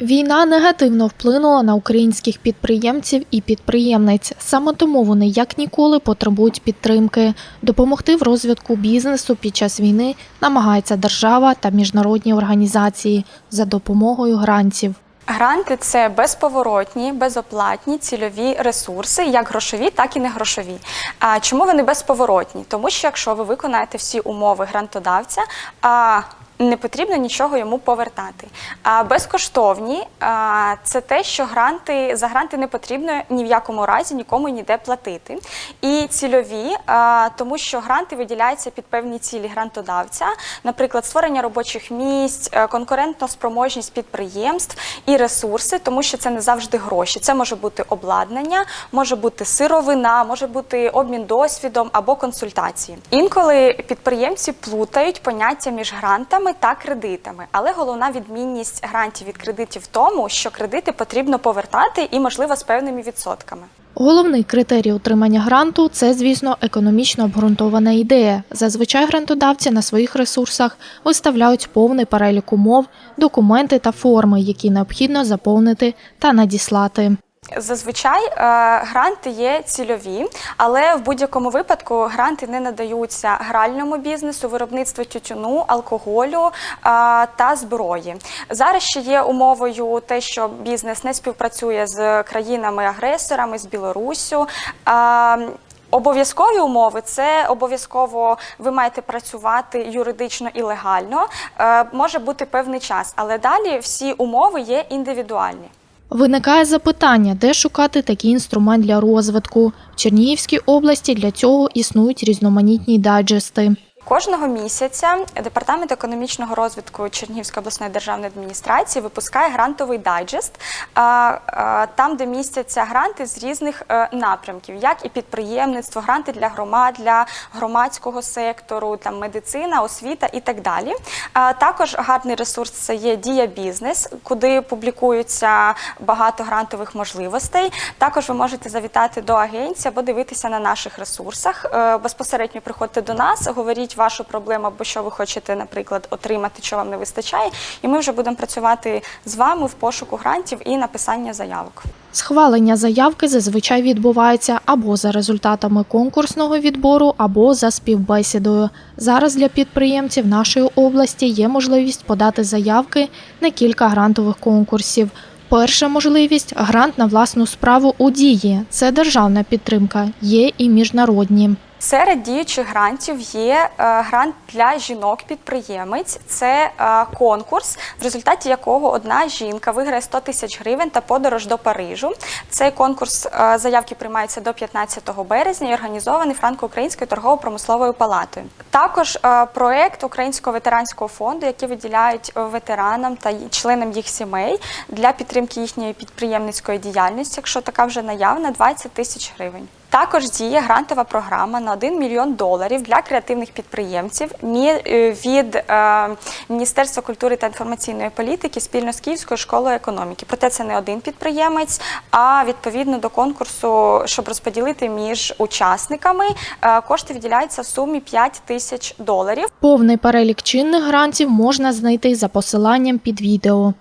Війна негативно вплинула на українських підприємців і підприємниць. Саме тому вони як ніколи потребують підтримки. Допомогти в розвитку бізнесу під час війни намагається держава та міжнародні організації за допомогою грантів. Гранти це безповоротні, безоплатні цільові ресурси, як грошові, так і не грошові. А чому вони безповоротні? Тому що якщо ви виконаєте всі умови грантодавця, а не потрібно нічого йому повертати. А безкоштовні це те, що гранти за гранти не потрібно ні в якому разі нікому ніде платити. І цільові, тому що гранти виділяються під певні цілі грантодавця, наприклад, створення робочих місць, е, конкурентна спроможність підприємств і ресурси, тому що це не завжди гроші. Це може бути обладнання, може бути сировина, може бути обмін досвідом або консультації. Інколи підприємці плутають поняття між грантами та кредитами, але головна відмінність грантів від кредитів в тому, що кредити потрібно повертати і, можливо, з певними відсотками. Головний критерій отримання гранту це, звісно, економічно обґрунтована ідея. Зазвичай грантодавці на своїх ресурсах виставляють повний перелік умов, документи та форми, які необхідно заповнити та надіслати. Зазвичай е, гранти є цільові, але в будь-якому випадку гранти не надаються гральному бізнесу, виробництву тютюну, алкоголю е, та зброї. Зараз ще є умовою те, що бізнес не співпрацює з країнами-агресорами, з Білоруссю. Е, Обов'язкові умови це обов'язково ви маєте працювати юридично і легально. Може бути певний час, але далі всі умови є індивідуальні. Виникає запитання, де шукати такий інструмент для розвитку. В Чернігівській області для цього існують різноманітні дайджести. Кожного місяця департамент економічного розвитку Чернігівської обласної державної адміністрації випускає грантовий дайджест, там, де містяться гранти з різних е, напрямків, як і підприємництво, гранти для громад, для громадського сектору, там медицина, освіта і так далі. Також гарний ресурс це є дія бізнес, куди публікуються багато грантових можливостей. Також ви можете завітати до агенції або дивитися на наших ресурсах. Е, Безпосередньо приходьте до нас, говоріть вашу проблему або що ви хочете, наприклад, отримати, що вам не вистачає, і ми вже будемо працювати з вами в пошуку грантів і написання заявок. Схвалення заявки зазвичай відбувається або за результатами конкурсного відбору, або за співбесідою. Зараз для підприємців нашої області є можливість подати заявки на кілька грантових конкурсів. Перша можливість грант на власну справу у дії. Це державна підтримка, є і міжнародні. Серед діючих грантів є е, грант для жінок-підприємець. Це е, конкурс, в результаті якого одна жінка виграє 100 тисяч гривень та подорож до Парижу. Цей конкурс е, заявки приймаються до 15 березня і організований Франко-Українською торгово-промисловою палатою. Також проект Українського ветеранського фонду, який виділяють ветеранам та членам їх сімей для підтримки їхньої підприємницької діяльності, якщо така вже наявна, 20 тисяч гривень. Також діє грантова програма на 1 мільйон доларів для креативних підприємців е, від е, Міністерства культури та інформаційної політики спільно з Київською школою економіки. Проте це не один підприємець, а відповідно до конкурсу, щоб розподілити між учасниками, е, кошти виділяються в сумі 5 тисяч доларів. Повний перелік чинних грантів можна знайти за посиланням під відео.